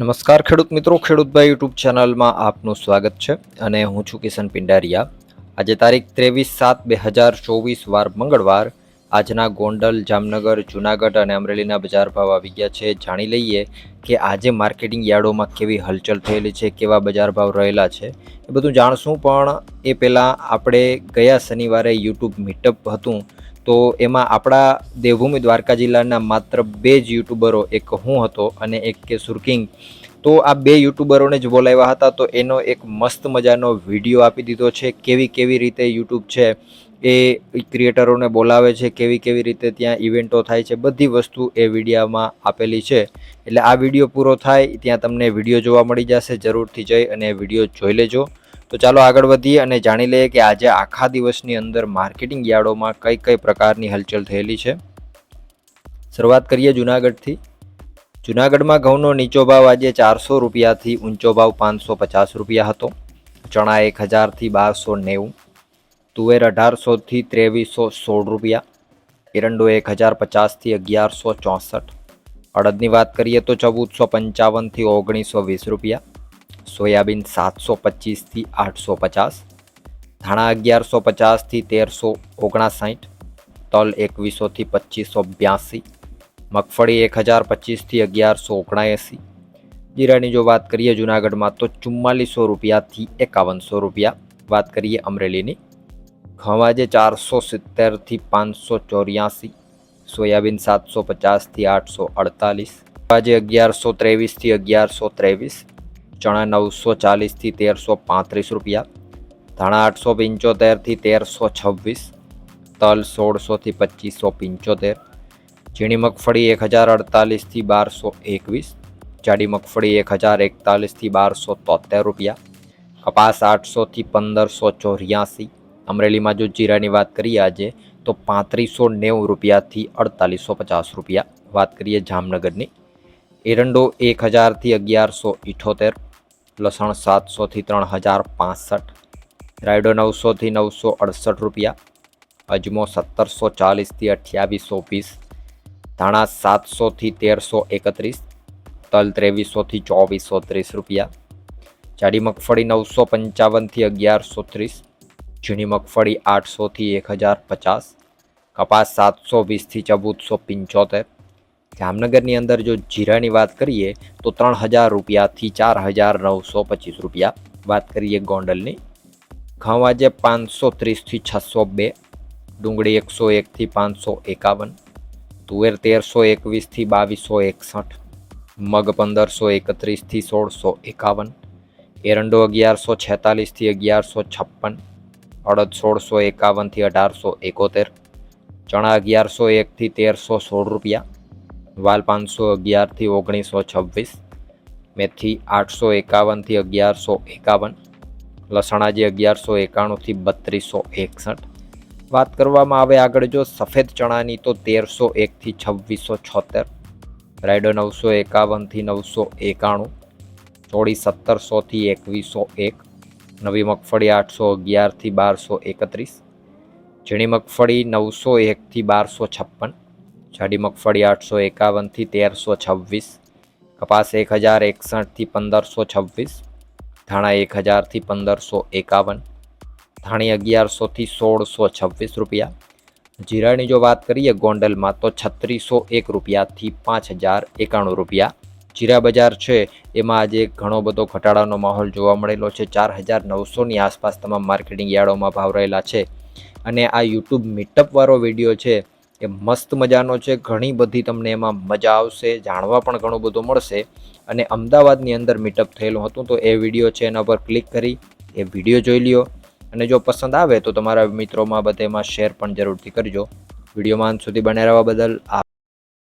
નમસ્કાર ખેડૂત મિત્રો ખેડૂતભાઈ યુટ્યુબ ચેનલમાં આપનું સ્વાગત છે અને હું છું કિશન પિંડારિયા. આજે તારીખ ત્રેવીસ સાત બે હજાર ચોવીસ, વાર મંગળવાર. આજના ગોંડલ, જામનગર, જુનાગઢ અને અમરેલીના બજાર ભાવ આવી ગયા છે. જાણી લઈએ કે આજે માર્કેટિંગ યાર્ડોમાં કેવી હલચલ થયેલી છે, કેવા બજાર ભાવ રહેલા છે, એ બધું જાણશું. પણ એ પહેલાં આપણે ગયા શનિવારે યુટ્યુબ મીટઅપ હતું. તો એમાં આપણા દેવભૂમિ દ્વારકા જિલ્લાના માત્ર બે જ યુટ્યુબરો, એક હું હતો અને એક કે સુરકિંગ તો આ બે યુટ્યુબરોને જ બોલાવ્યા હતા, તો એનો એક મસ્ત મજાનો વીડિયો આપી દીધો છે, કેવી કેવી રીતે યુટ્યુબ છે એ ક્રિએટરોને બોલાવે છે, કેવી કેવી રીતે ત્યાં ઇવેન્ટો થાય છે, બધી વસ્તુ એ વિડીયામાં આપેલી છે. એટલે આ વીડિયો પૂરો થાય, ત્યાં તમને વીડિયો જોવા મળી જશે, જરૂરથી જઈ અને વીડિયો જોઈ લેજો. તો ચાલો આગળ વધીએ અને જાણી લઈએ કે આજે આખા દિવસની અંદર માર્કેટિંગ યાર્ડોમાં કઈ કઈ પ્રકારની હલચલ થયેલી છે. શરૂઆત કરીએ જુનાગઢથી. જુનાગઢમાં ઘઉંનો નીચો ભાવ આજે ચારસો રૂપિયાથી ઊંચો ભાવ પાંચસો પચાસ રૂપિયા હતો. ચણા એક હજારથી બારસો નેવું. તુવેર અઢારસોથી ત્રેવીસો સોળ રૂપિયા. એરંડો એક હજાર પચાસથી અગિયારસો ચોસઠ. અડદની વાત કરીએ તો ચૌદસો પંચાવનથી ઓગણીસો વીસ રૂપિયા. સોયાબીન સાતસો પચીસથી આઠસો પચાસ, ધાણા અગિયારસો પચાસથી તેરસો ઓગણસાઠ, તલ એકવીસોથી પચીસો બ્યાસી, મગફળી એક હજાર પચીસથી અગિયારસો ઓગણએંસી, જીરાની જો વાત કરીએ જુનાગઢમાં તો ચુમ્માલીસો રૂપિયાથી એકાવનસો રૂપિયા, વાત કરીએ અમરેલીની. ઘઉં આજે ચારસો સિત્તેરથી પાંચસો ચોર્યાસી, સોયાબીન સાતસો પચાસથી આઠસો અડતાલીસ, આજે અગિયારસો ત્રેવીસથી અગિયારસો ત્રેવીસ ચણા નવસો ચાલીસથી તેરસો પાંત્રીસ રૂપિયા, ધાણા આઠસો પંચોતેરથી તેરસો છવ્વીસ, તલ સોળસોથી પચીસો પંચોતેર, ઝીણી મગફળી એક હજાર અડતાલીસથી બારસો એકવીસ, જાડી મગફળી એક હજાર એકતાલીસથી બારસો તોતેર રૂપિયા, કપાસ આઠસોથી પંદરસો ચોર્યાસી અમરેલીમાં જો જીરાની વાત કરીએ આજે તો પાંત્રીસો નેવું રૂપિયાથી અડતાલીસો પચાસ રૂપિયા, વાત કરીએ જામનગરની, એરંડો એક હજારથી અગિયારસો ઇઠોતેર લસણ સાતસોથી ત્રણ હજાર પાસઠ. રાયડો નવસોથી નવસો અડસઠ રૂપિયા. અજમો સત્તરસો ચાલીસથી અઠ્યાવીસો વીસ. ધાણા સાતસોથી તેરસો એકત્રીસ. તલ ત્રેવીસોથી ચોવીસો ત્રીસ રૂપિયા. જાડી મગફળી નવસો પંચાવનથી અગિયારસો ત્રીસ. ઝીણી મગફળી આઠસોથી એક હજાર પચાસ. કપાસ સાતસો વીસથી ચૌદસો પંચોતેર. જામનગરની અંદર જો જીરાની વાત કરીએ, તો ત્રણ હજાર રૂપિયાથી ચાર હજાર નવસો પચીસ રૂપિયા વાત કરીએ ગોંડલની. ઘઉં આજે પાંચસો ત્રીસથી છસો બે, ડુંગળી એકસો એકથી પાંચસો એકાવન, તુવેર તેરસો એકવીસથી બાવીસો એકસઠ, મગ પંદરસો એકત્રીસથી સોળસો એકાવન, એરંડો અગિયારસો છેતાલીસથી અગિયારસો છપ્પન, અડદ સોળસો એકાવનથી અઢારસો એકોતેર, ચણા અગિયારસો એકથી તેરસો સોળ રૂપિયા વાલ પાંચસો અગિયારથી ઓગણીસો છવ્વીસ, મેથી આઠસો એકાવનથી અગિયારસો એકાવન લસણાજી અગિયારસો એકાણુંથી બત્રીસો એકસઠ. વાત કરવામાં આવે આગળ જો સફેદ ચણાની તો તેરસો એકથી છવ્વીસો છોતેર, રાયડો નવસો એકાવનથી નવસો એકાણું, ચોળી સત્તરસોથી એકવીસો એક, નવી મગફળી આઠસો અગિયારથી બારસો એકત્રીસ, ઝીણી મગફળી નવસો એકથી બારસો છપ્પન જાડી મગફળી આઠસો એકાવનથી તેરસો છવ્વીસ, કપાસ એક હજાર એકસઠથી પંદરસો છવ્વીસ, ધાણા એક હજારથી પંદરસો એકાવન, ધાણી અગિયારસોથી સોળસો છવ્વીસ રૂપિયા. જીરાની જો વાત કરીએ ગોંડલમાં તો છત્રીસો એક રૂપિયાથી પાંચ હજાર એકાણું રૂપિયા. જીરા બજાર છે, એમાં આજે ઘણો બધો ઘટાડાનો માહોલ જોવા મળેલો છે. ચાર હજાર નવસોની આસપાસ તમામ માર્કેટિંગ યાર્ડોમાં ભાવ રહેલા છે. અને આ યુટ્યુબ મીટઅપવાળો વીડિયો છે એ મસ્ત મજાનો છે, ઘણી બધી તમને એમાં મજા આવશે, જાણવા પણ ઘણું બધું મળશે. અને અમદાવાદની અંદર મીટઅપ થયેલું હતું, તો એ વીડિયો છે એના પર ક્લિક કરી, એ વીડિયો જોઈ લ્યો. અને જો પસંદ આવે તો તમારા મિત્રોમાં બધેમાં શેર પણ જરૂરથી કરજો. વિડીયોમાં સુધી બને રહેવા બદલ